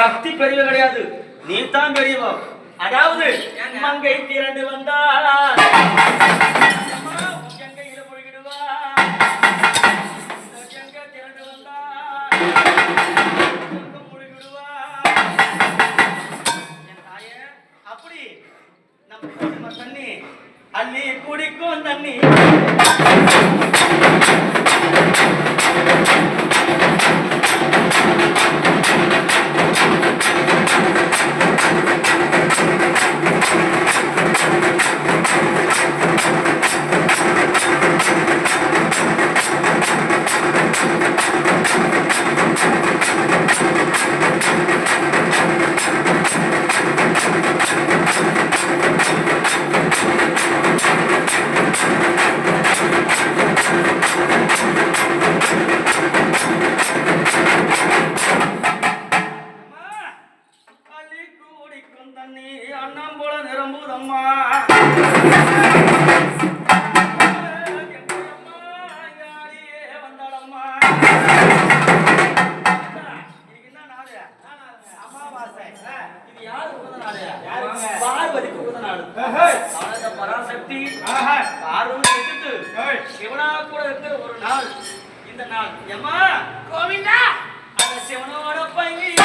சக்தி பெரியவ கிடையாது. நீ தான் பெரியவ அதாவது மங்கை திரண்டு வந்தால் தண்ணி அள்ளி குடிக்கும் தண்ணி தண்ணி அண்ணம் போல நிரம்புதம்மா. பார்வதிக்கு பராசக்தி சிவனா கூட இருக்கிற ஒரு நாள் இந்த நாள் எம்மா கோவிந்தா அந்த சிவனோட பையன்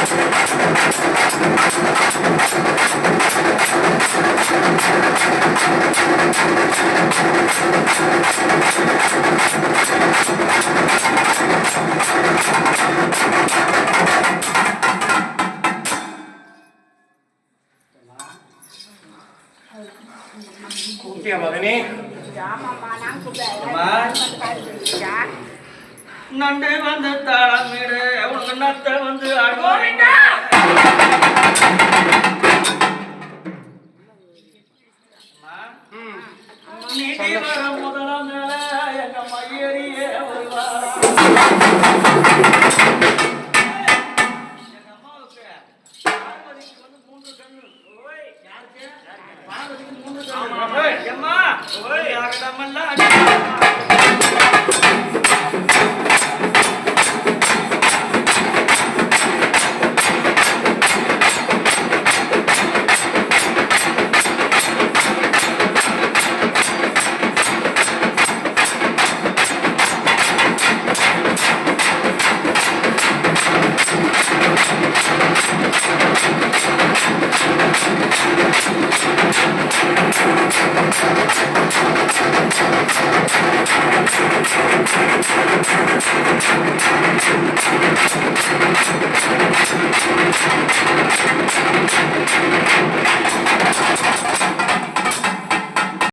Kunti apa ini? Ya, mama nang sudah. Mama. Ya. நன்றி வந்து தாமிடு உனக்கு நத்தை வந்து நிதி வர முதலாம் மேல எங்க மையறியே வருவார் மூன்று